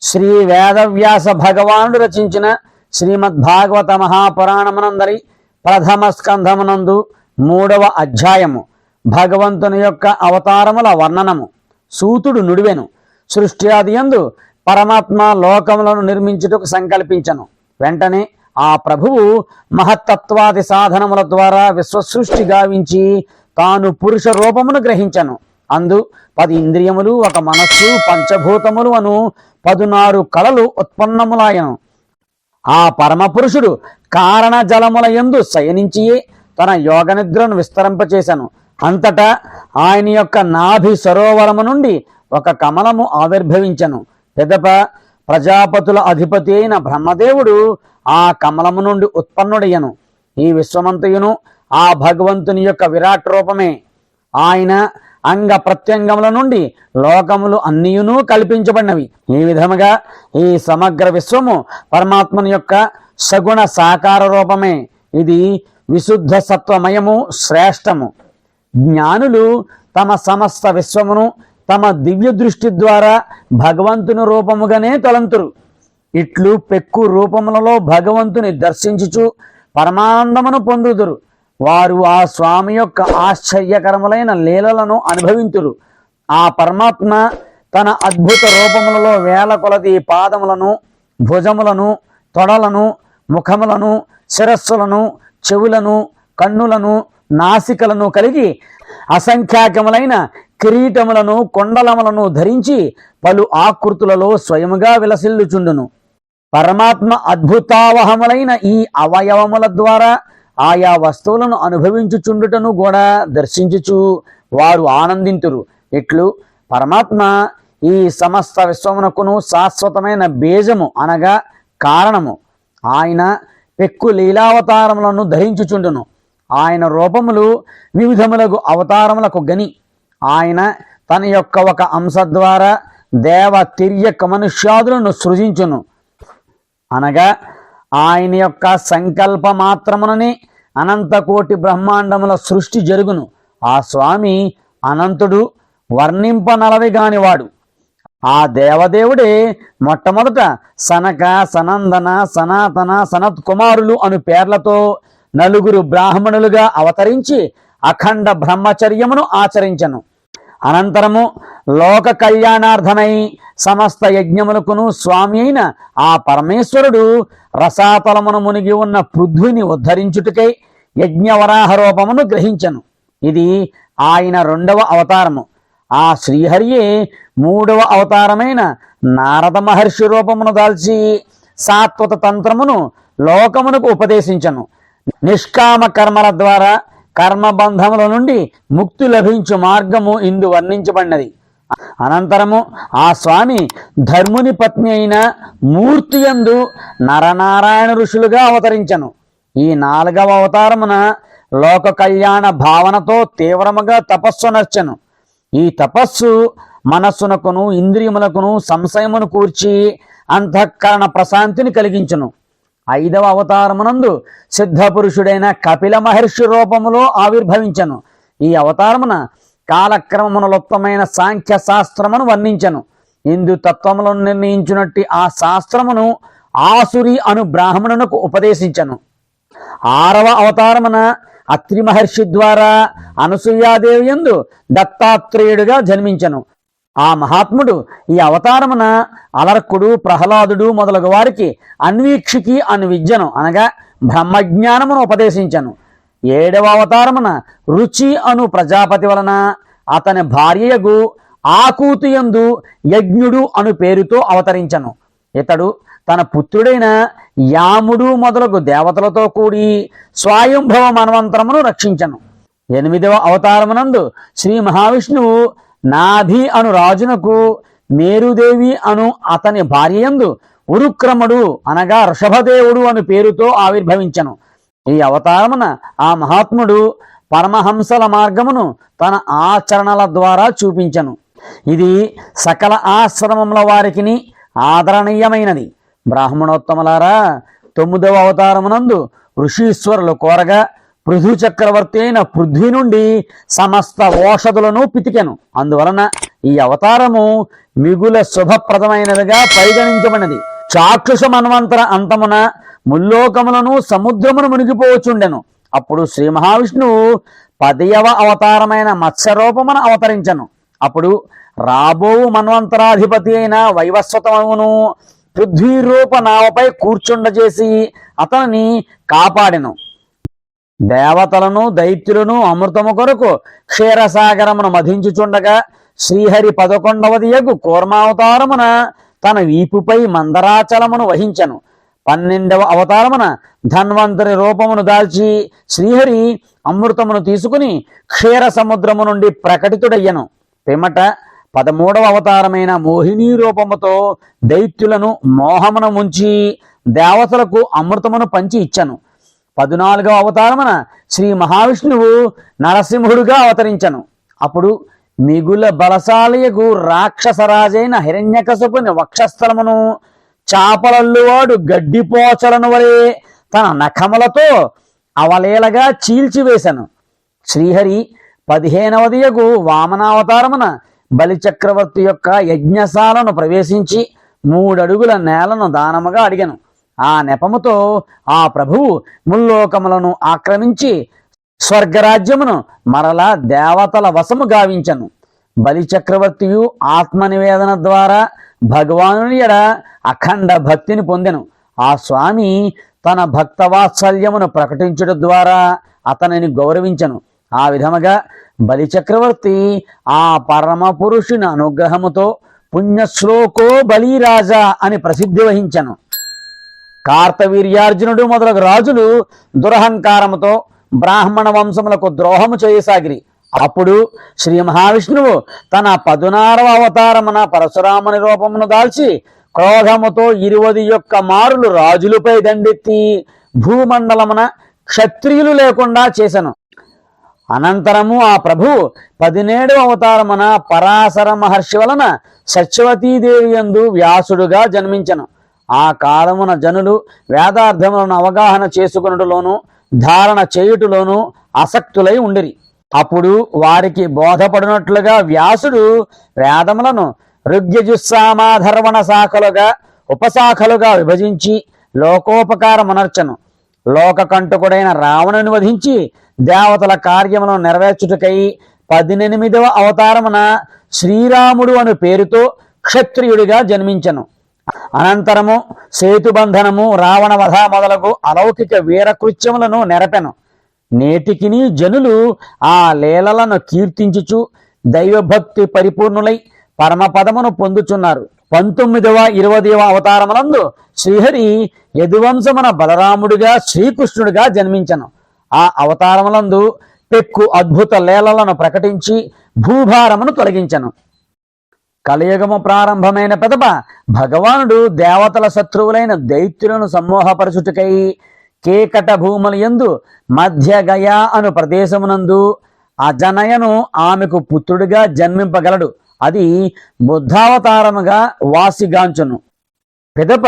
శ్రీ వేదవ్యాస భగవానుడు రచించిన శ్రీమద్ భాగవత మహాపురాణమునందరి ప్రథమ స్కంధమునందు మూడవ అధ్యాయము. భగవంతుని యొక్క అవతారముల వర్ణనము. సూతుడు నుడివెను. సృష్టి ఆదియందు పరమాత్మ లోకములను నిర్మించుటకు సంకల్పించను. వెంటనే ఆ ప్రభువు మహత్తత్వాది సాధనముల ద్వారా విశ్వసృష్టి గావించి తాను పురుష రూపమును గ్రహించను. అందు పది ఇంద్రియములు ఒక మనస్సు పంచభూతములు అను పదునారు కళలు ఉత్పన్నములాయను. ఆ పరమపురుషుడు కారణ జలముల యందు శయనించి తన యోగ నిద్రను విస్తరింపచేశాను అంతటా ఆయన యొక్క నాభి సరోవరము నుండి ఒక కమలము ఆవిర్భవించను. పెదప ప్రజాపతుల అధిపతి అయిన బ్రహ్మదేవుడు ఆ కమలము నుండి ఉత్పన్నుడయ్యను. ఈ విశ్వమంతయును ఆ భగవంతుని యొక్క విరాట్ రూపమే. ఆయన అంగ ప్రత్యంగముల నుండి లోకములు అన్నియును కల్పించబడినవి. ఈ విధముగా ఈ సమగ్ర విశ్వము పరమాత్మని యొక్క సగుణ సాకార రూపమే. ఇది విశుద్ధ సత్వమయము శ్రేష్టము. జ్ఞానులు తమ సమస్త విశ్వమును తమ దివ్య దృష్టి ద్వారా భగవంతుని రూపముగానే తలంతురు. ఇట్లు పెక్కు రూపములలో భగవంతుని దర్శించుచు పరమానందమును పొందుదురు. వారు ఆ స్వామి యొక్క ఆశ్చర్యకరములైన లీలలను అనుభవింతురు. ఆ పరమాత్మ తన అద్భుత రూపములలో వేల కొలది పాదములను భుజములను తొడలను ముఖములను శిరస్సులను చెవులను కన్నులను నాసికలను కలిగి అసంఖ్యాకములైన కిరీటములను కొండలములను ధరించి పలు ఆకృతులలో స్వయముగా విలసిల్లుచుండును. పరమాత్మ అద్భుతావహములైన ఈ అవయవముల ద్వారా ఆయా వస్తువులను అనుభవించుచుండుటను కూడా దర్శించుచు వారు ఆనందింతురు. ఇట్లు పరమాత్మ ఈ సమస్త విశ్వమునకును శాశ్వతమైన బీజము అనగా కారణము. ఆయన పెక్కు లీలావతారములను ధరించుచుండును. ఆయన రూపములు వివిధములకు అవతారములకు గని. ఆయన తన యొక్క ఒక అంశ ద్వారా దేవ తిర్యక మనుష్యాదులను సృజించును అనగా ఆయన యొక్క సంకల్ప మాత్రముననే అనంతకోటి బ్రహ్మాండముల సృష్టి జరుగును. ఆ స్వామి అనంతుడు వర్ణింపనలవి గానివాడు ఆ దేవదేవుడే మొట్టమొదట సనక సనందన సనాతన సనత్ కుమారులు అను పేర్లతో నలుగురు బ్రాహ్మణులుగా అవతరించి అఖండ బ్రహ్మచర్యమును ఆచరించను. అనంతరము లోక కళ్యాణార్థమై సమస్త యజ్ఞములకును స్వామి అయిన ఆ పరమేశ్వరుడు రసాతలమును మునిగి ఉన్న పృథ్విని ఉద్ధరించుటకై యజ్ఞవరాహ రూపమును గ్రహించను. ఇది ఆయన రెండవ అవతారము. ఆ శ్రీహరియే మూడవ అవతారమైన నారద మహర్షి రూపమును దాల్చి సాత్వత తంత్రమును లోకమునకు ఉపదేశించను. నిష్కామ కర్మల ద్వారా కర్మబంధముల నుండి ముక్తి లభించు మార్గము ఇందు వర్ణించబడినది. అనంతరము ఆ స్వామి ధర్ముని పత్ని అయిన మూర్తియందు నరనారాయణ ఋషులుగా అవతరించను. ఈ నాలుగవ అవతారమున లోక కళ్యాణ భావనతో తీవ్రముగా తపస్సు నర్చను ఈ తపస్సు మనస్సునకును ఇంద్రియములకును సంశయమును కూర్చి అంతఃకరణ ప్రశాంతిని కలిగించును. ఐదవ అవతారమునందు సిద్ధపురుషుడైన కపిల మహర్షి రూపములో ఆవిర్భవించను. ఈ అవతారమున కాలక్రమమునలుత్తమైన సాంఖ్య శాస్త్రమును వర్ణించను. ఇందు తత్వములను నిర్ణయించినట్టు ఆ శాస్త్రమును ఆసురి అను బ్రాహ్మణునకు ఉపదేశించను. ఆరవ అవతారమున అత్రి మహర్షి ద్వారా అనసూయాదేవి యందు దత్తాత్రేయుడుగా జన్మించను. ఆ మహాత్ముడు ఈ అవతారమున అలర్కుడు ప్రహ్లాదుడు మొదలగు వారికి అన్వీక్షికి అను విద్యను అనగా బ్రహ్మజ్ఞానమును ఉపదేశించను. ఏడవ అవతారమున రుచి అను ప్రజాపతి వలన అతని భార్యయగు ఆకూతియందు యజ్ఞుడు అను పేరుతో అవతరించను. ఇతడు తన పుత్రుడైన యాముడు మొదలగు దేవతలతో కూడి స్వయంభవ మనవంతరమును రక్షించను. ఎనిమిదవ అవతారమునందు శ్రీ మహావిష్ణువు నాభి అను రాజునకు మేరుదేవి అను అతని భార్యందు ఉరుక్రముడు అనగా ఋషభదేవుడు అను పేరుతో ఆవిర్భవించను. ఈ అవతారమున ఆ మహాత్ముడు పరమహంసల మార్గమును తన ఆచరణల ద్వారా చూపించను. ఇది సకల ఆశ్రమముల వారికిని ఆదరణీయమైనది. బ్రాహ్మణోత్తములారా తొమ్మిదవ అవతారమునందు ఋషీశ్వరులు కోరగా పృథు చక్రవర్తి అయిన పృథ్వీ నుండి సమస్త ఓషధులను పితికెను. అందువలన ఈ అవతారము మిగుల శుభప్రదమైనదిగా పరిగణించబడినది. చాక్షుష మన్వంతర అంతమున ముల్లోకములను సముద్రమును మునిగిపోవచ్చుండెను అప్పుడు శ్రీ మహావిష్ణువు పదయవ అవతారమైన మత్స్యరూపమును అవతరించను. అప్పుడు రాబో మన్వంతరాధిపతి అయిన వైవస్వతమును పృథ్వీ రూప నావపై కూర్చుండజేసి అతనిని కాపాడెను. దేవతలను దైత్యులను అమృతము కొరకు క్షీరసాగరమును మధించుచుండగా శ్రీహరి పదకొండవది యగు కూర్మావతారమున తన వీపుపై మందరాచలమును వహించను. పన్నెండవ అవతారమున ధన్వంతరి రూపమును దాల్చి శ్రీహరి అమృతమును తీసుకుని క్షీర సముద్రము నుండి ప్రకటితుడయ్యను. పిమ్మట పదమూడవ అవతారమైన మోహిని రూపముతో దైత్యులను మోహమున ముంచి దేవతలకు అమృతమును పంచి ఇచ్చను. పద్నాలుగవ అవతారమున శ్రీ మహావిష్ణువు నరసింహుడుగా అవతరించను. అప్పుడు మిగుల బలశాలయకు రాక్షసరాజైన హిరణ్యకశపుని వక్షస్థలమును చాపలల్లువాడు గడ్డిపోచలను వలె తన నఖములతో అవలేలగా చీల్చివేశను శ్రీహరి పదిహేనవదియకు వామనావతారమున బలిచక్రవర్తి యొక్క యజ్ఞశాలను ప్రవేశించి మూడడుగుల నేలను దానముగా అడిగను. ఆ నెపముతో ఆ ప్రభువు ముల్లోకములను ఆక్రమించి స్వర్గరాజ్యమును మరలా దేవతల వశము గావించను. బలిచక్రవర్తియు ఆత్మనివేదన ద్వారా భగవానుని ఎడ అఖండ భక్తిని పొందెను. ఆ స్వామి తన భక్తవాత్సల్యమును ప్రకటించుట ద్వారా అతనిని గౌరవించను. ఆ విధముగా బలిచక్రవర్తి ఆ పరమ పురుషుని అనుగ్రహముతో పుణ్యశ్లోకో బలిరాజా అని ప్రసిద్ధి వహించను. కార్తవీర్యార్జునుడు మొదలగు రాజులు దురహంకారముతో బ్రాహ్మణ వంశములకు ద్రోహము చేయసాగిరి. అప్పుడు శ్రీ మహావిష్ణువు తన పదునారవ అవతారమున పరశురాముని రూపమును దాల్చి క్రోధముతో ఇరువది యొక్క మారులు రాజులపై దండెత్తి భూమండలమున క్షత్రియులు లేకుండా చేసెను. అనంతరము ఆ ప్రభు పదినేడవ అవతారమున పరాశర మహర్షి వలన సత్యవతీదేవి యందు వ్యాసుడుగా జన్మించను. ఆ కాలమున జనులు వేదార్థములను అవగాహన చేసుకున్నటులోను ధారణ చేయుటలోను ఆసక్తులై ఉండిరి. అప్పుడు వారికి బోధపడినట్లుగా వ్యాసుడు వేదములను ఋగ్యజుస్సామాధర్వణ శాఖలుగా ఉపశాఖలుగా విభజించి లోకోపకారమునర్చను. లోకకంటకుడైన రావణుని వధించి దేవతల కార్యములను నెరవేర్చుటకై పదినెనిమిదవ అవతారమున శ్రీరాముడు అను పేరుతో క్షత్రియుడిగా జన్మించను. అనంతరము సేతుబంధనము రావణ వధ మొదలగు అలౌకిక వీరకృత్యములను నెరపెను. నేటికిని జనులు ఆ లీలలను కీర్తించుచు దైవభక్తి పరిపూర్ణులై పరమపదమును పొందుచున్నారు. పంతొమ్మిదవ ఇరవదవ అవతారములందు శ్రీహరి యదువంశమున బలరాముడిగా శ్రీకృష్ణుడిగా జన్మించను. ఆ అవతారములందు పెక్కు అద్భుత లీలలను ప్రకటించి భూభారమును తొలగించను. కలియుగము ప్రారంభమైన పెదప భగవానుడు దేవతల శత్రువులైన దైత్యులను సమ్మోహపరచుటకై కేకట భూముల ఎందు మధ్యగయా అను ప్రదేశమునందు అజనయను ఆమెకు పుత్రుడిగా జన్మింపగలడు. అది బుద్ధావతారముగా వాసిగాంచును. పిదప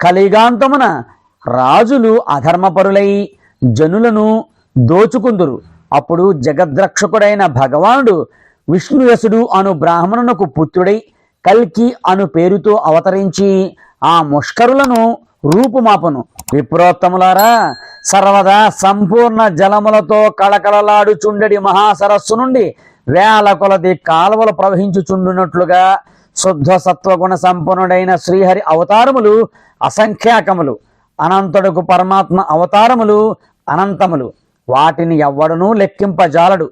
కలిగాంతమున రాజులు అధర్మపరులై జనులను దోచుకుందురు. అప్పుడు జగద్రక్షకుడైన భగవానుడు విష్ణుయసుడు అను బ్రాహ్మణునకు పుత్రుడై కల్కి అను పేరుతో అవతరించి ఆ ముష్కరులను రూపుమాపను. విప్రోత్తములారా సర్వదా సంపూర్ణ జలములతో కళకళలాడుచుండెడి మహాసరస్సు నుండి వేల కొలది కాలువలు ప్రవహించుచుండునట్లుగా శుద్ధ సత్వగుణ సంపన్నుడైన శ్రీహరి అవతారములు అసంఖ్యాకములు అనంతుడుకు పరమాత్మ అవతారములు అనంతములు. వాటిని ఎవ్వడునూ లెక్కింపజాలడు.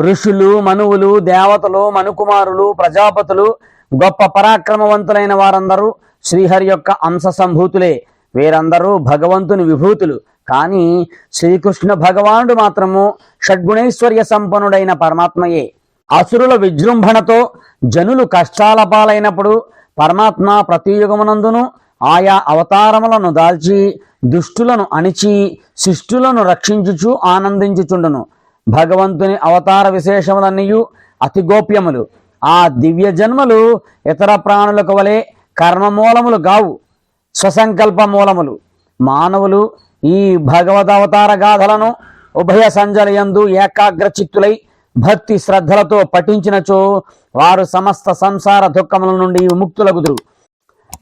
ఋషులు మనువులు దేవతలు మనుకుమారులు ప్రజాపతులు గొప్ప పరాక్రమవంతులైన వారందరూ శ్రీహరి యొక్క అంశ సంభూతులే. వీరందరూ భగవంతుని విభూతులు. కానీ శ్రీకృష్ణ భగవానుడు మాత్రము షడ్గుణైశ్వర్య సంపన్నుడైన పరమాత్మయే. అసురుల విజృంభణతో జనులు కష్టాల పాలైనప్పుడు పరమాత్మ ప్రతి యుగమునందును ఆయా అవతారములను దాల్చి దుష్టులను అణిచి శిష్టులను రక్షించుచు ఆనందించుచుండును. భగవంతుని అవతార విశేషములన్నీయు అతి గోప్యములు. ఆ దివ్య జన్మలు ఇతర ప్రాణులకు వలె కర్మమూలములు గావు స్వసంకల్ప మూలములు. మానవులు ఈ భగవదవతార గాథలను ఉభయ సంజలయందు ఏకాగ్ర చిత్తులై భక్తి శ్రద్ధలతో పఠించినచో వారు సమస్త సంసార దుఃఖముల నుండి విముక్తులగుదురు.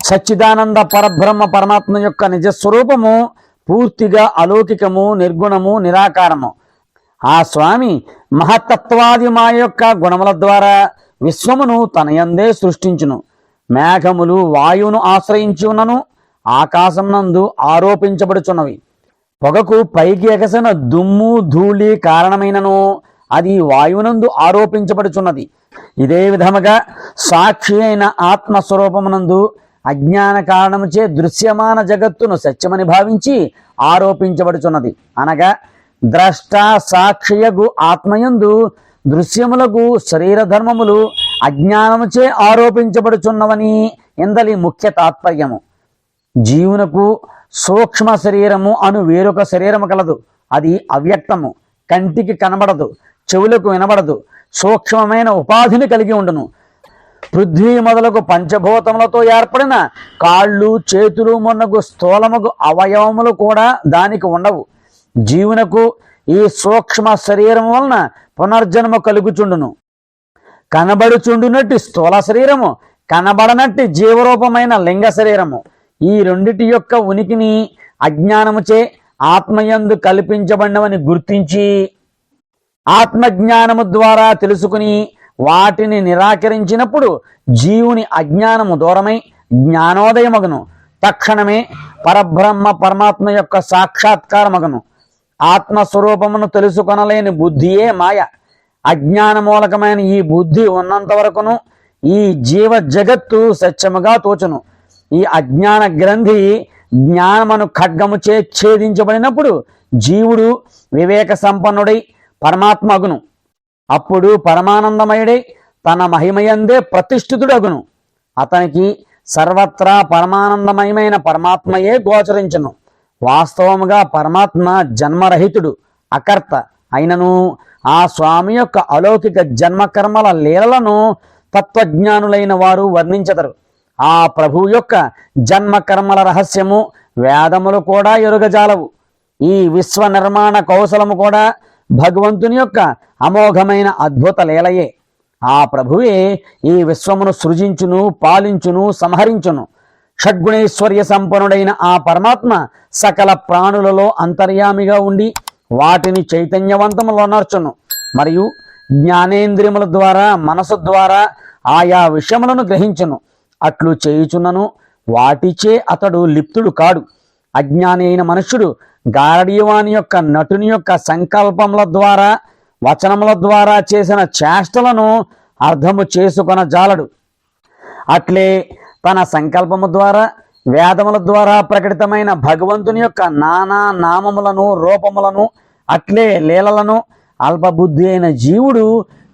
సచ్చిదానంద పరబ్రహ్మ పరమాత్మ యొక్క నిజస్వరూపము పూర్తిగా అలౌకికము నిర్గుణము నిరాకారము. ఆ స్వామి మహత్తత్వాది మా యొక్క గుణముల ద్వారా విశ్వమును తనయందే సృష్టించును. మేఘములు వాయువును ఆశ్రయించి ఉన్నను ఆకాశం నందు ఆరోపించబడుచున్నవి. పొగకు పైకి ఎగసిన దుమ్ము ధూళి కారణమైనను అది వాయువునందు ఆరోపించబడుచున్నది. ఇదే విధముగా సాక్షి అయిన ఆత్మస్వరూపమునందు అజ్ఞాన కారణముచే దృశ్యమాన జగత్తును సత్యమని భావించి ఆరోపించబడుచున్నది. అనగా ద్రష్ట సాక్షియగు ఆత్మయందు దృశ్యములకు శరీర ధర్మములు అజ్ఞానముచే ఆరోపించబడుచున్నవని ఎందలి ముఖ్య తాత్పర్యము. జీవునకు సూక్ష్మ శరీరము అను వేరొక శరీరము కలదు. అది అవ్యక్తము. కంటికి కనబడదు. చెవులకు వినబడదు. సూక్ష్మమైన ఉపాధిని కలిగి ఉండును. పృథ్వీ మొదలకు పంచభూతములతో ఏర్పడిన కాళ్ళు చేతులు మొన్నకు స్థూలముకు అవయవములు కూడా దానికి ఉండవు. జీవునకు ఈ సూక్ష్మ శరీరం వలన పునర్జన్మ కలుగుచుండును. కనబడుచుండునట్టు స్థూల శరీరము కనబడనట్టు జీవరూపమైన లింగ శరీరము. ఈ రెండిటి యొక్క ఉనికిని అజ్ఞానముచే ఆత్మయందు కల్పించబడినవని గుర్తించి ఆత్మజ్ఞానము ద్వారా తెలుసుకుని వాటిని నిరాకరించినప్పుడు జీవుని అజ్ఞానము దూరమై జ్ఞానోదయమగును. తక్షణమే పరబ్రహ్మ పరమాత్మ యొక్క సాక్షాత్కారమగును. ఆత్మస్వరూపమును తెలుసుకొనలేని బుద్ధియే మాయ. అజ్ఞాన మూలకమైన ఈ బుద్ధి ఉన్నంత వరకును ఈ జీవ జగత్తు సత్యముగా తోచును. ఈ అజ్ఞాన గ్రంథి జ్ఞానమను ఖడ్గముచే ఛేదించబడినప్పుడు జీవుడు వివేక సంపన్నుడై పరమాత్మగును. అప్పుడు పరమానందమయుడై తన మహిమయందే ప్రతిష్ఠితుడగును. అతనికి సర్వత్రా పరమానందమయమైన పరమాత్మయే గోచరించును. వాస్తవముగా పరమాత్మ జన్మరహితుడు అకర్త అయినను. ఆ స్వామి యొక్క అలౌకిక జన్మకర్మల లీలలను తత్వజ్ఞానులైన వారు వర్ణించదరు. ఆ ప్రభు యొక్క జన్మకర్మల రహస్యము వేదములు కూడా ఎరుగజాలవు. ఈ విశ్వ నిర్మాణ కౌశలము కూడా భగవంతుని యొక్క అమోఘమైన అద్భుత లీలయే. ఆ ప్రభువే ఈ విశ్వమును సృజించును పాలించును సంహరించును. షడ్గుణేశ్వర్య సంపన్నుడైన ఆ పరమాత్మ సకల ప్రాణులలో అంతర్యామిగా ఉండి వాటిని చైతన్యవంతములోనర్చును మరియు జ్ఞానేంద్రియముల ద్వారా మనసు ద్వారా ఆయా విషయములను గ్రహించును. అట్లు చేయుచున్నను వాటిచే అతడు లిప్తుడు కాడు. అజ్ఞాని అయిన మనుష్యుడు గారడీవాని యొక్క నటుని యొక్క సంకల్పముల ద్వారా వచనముల ద్వారా చేసిన చేష్టలను అర్థము చేసుకొన జాలడు అట్లే తన సంకల్పము ద్వారా వేదముల ద్వారా ప్రకటితమైన భగవంతుని యొక్క నానా నామములను రూపములను అట్లే లీలలను అల్పబుద్ధి అయిన జీవుడు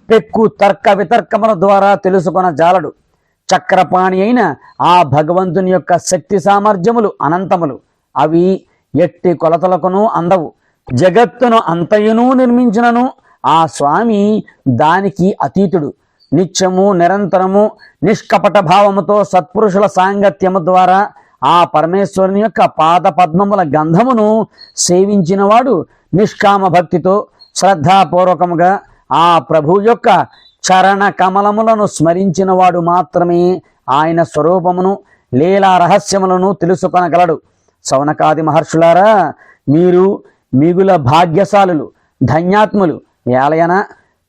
పెక్కు తర్క వితర్కముల ద్వారా తెలుసుకొన జాలడు చక్రపాణి అయిన ఆ భగవంతుని యొక్క శక్తి సామర్థ్యములు అనంతములు. అవి ఎట్టి కొలతలకును అందవు. జగత్తును అంతయును నిర్మించినను ఆ స్వామి దానికి అతీతుడు. నిత్యము నిరంతరము నిష్కపట భావముతో సత్పురుషుల సాంగత్యము ద్వారా ఆ పరమేశ్వరుని యొక్క పాద పద్మముల గంధమును సేవించినవాడు నిష్కామ భక్తితో శ్రద్ధాపూర్వకముగా ఆ ప్రభు యొక్క చరణ కమలములను స్మరించినవాడు మాత్రమే ఆయన స్వరూపమును లీలా రహస్యములను తెలుసుకొనగలడు. సౌనకాది మహర్షులారా మీరు మిగుల భాగ్యశాలులు ధన్యాత్ములు ఏలయన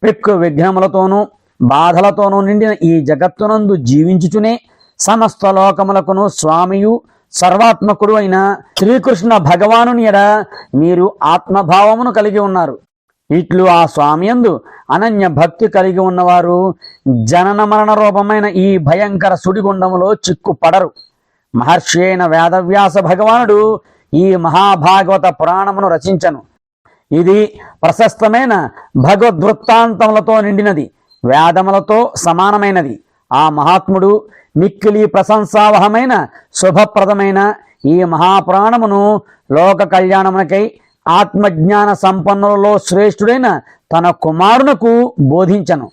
పెక్కు విఘ్నములతోనూ బాధలతోనూ నిండిన ఈ జగత్తునందు జీవించుచునే సమస్త లోకములకును స్వామియు సర్వాత్మకుడు అయిన శ్రీకృష్ణ భగవానుని ఎడ మీరు ఆత్మభావమును కలిగి ఉన్నారు. ఇట్లు ఆ స్వామియందు అనన్య భక్తి కలిగి ఉన్నవారు జనన మరణ రూపమైన ఈ భయంకర సుడిగుండములో చిక్కుపడరు. మహర్షి అయిన వేదవ్యాస భగవానుడు ఈ మహాభాగవత పురాణమును రచించను. ఇది ప్రశస్తమైన భగవద్వృత్తాంతములతో నిండినది. వేదములతో సమానమైనది. ఆ మహాత్ముడు మిక్కిలి ప్రశంసావహమైన శుభప్రదమైన ఈ మహాపురాణమును లోక కళ్యాణమునకై ఆత్మజ్ఞాన సంపన్నులలో శ్రేష్ఠుడైన తన కుమారునకు బోధించను.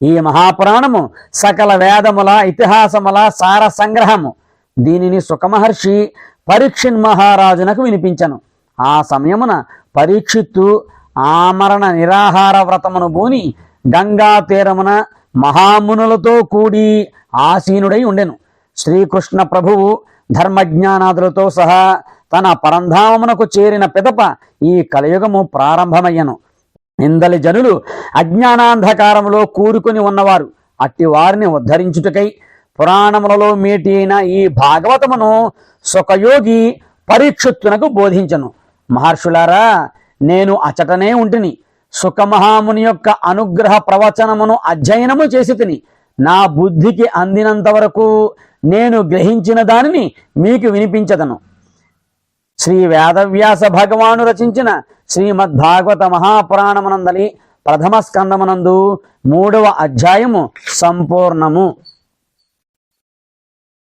ఈ మహాపురాణము సకల వేదముల ఇతిహాసముల సార సంగ్రహము దీనిని సుఖమహర్షి పరీక్షిన్ మహారాజునకు వినిపించను. ఆ సమయమున పరీక్షిత్తు ఆమరణ నిరాహార వ్రతమును బూని గంగా తీరమున మహామునులతో కూడి ఆసీనుడై ఉండెను. శ్రీకృష్ణ ప్రభువు ధర్మజ్ఞానాదులతో సహా తన పరంధామమునకు చేరిన పిదప ఈ కలయుగము ప్రారంభమయ్యను. ఇందలి జనులు అజ్ఞానాంధకారములో కూరుకుని ఉన్నవారు అట్టి వారిని ఉద్ధరించుటకై పురాణములలో మేటి అయిన ఈ భాగవతమును సుఖయోగి పరీక్షిత్తునకు బోధించను. మహర్షులారా నేను అచటనే ఉంటిని. సుఖమహాముని యొక్క అనుగ్రహ ప్రవచనమును అధ్యయనము చేసి తిని నా బుద్ధికి అందినంత వరకు నేను గ్రహించిన దానిని మీకు వినిపించదను. శ్రీ వేదవ్యాస భగవాను రచించిన శ్రీమద్భాగవత మహాపురాణమునందలి ప్రథమ స్కందమునందు మూడవ అధ్యాయము సంపూర్ణము.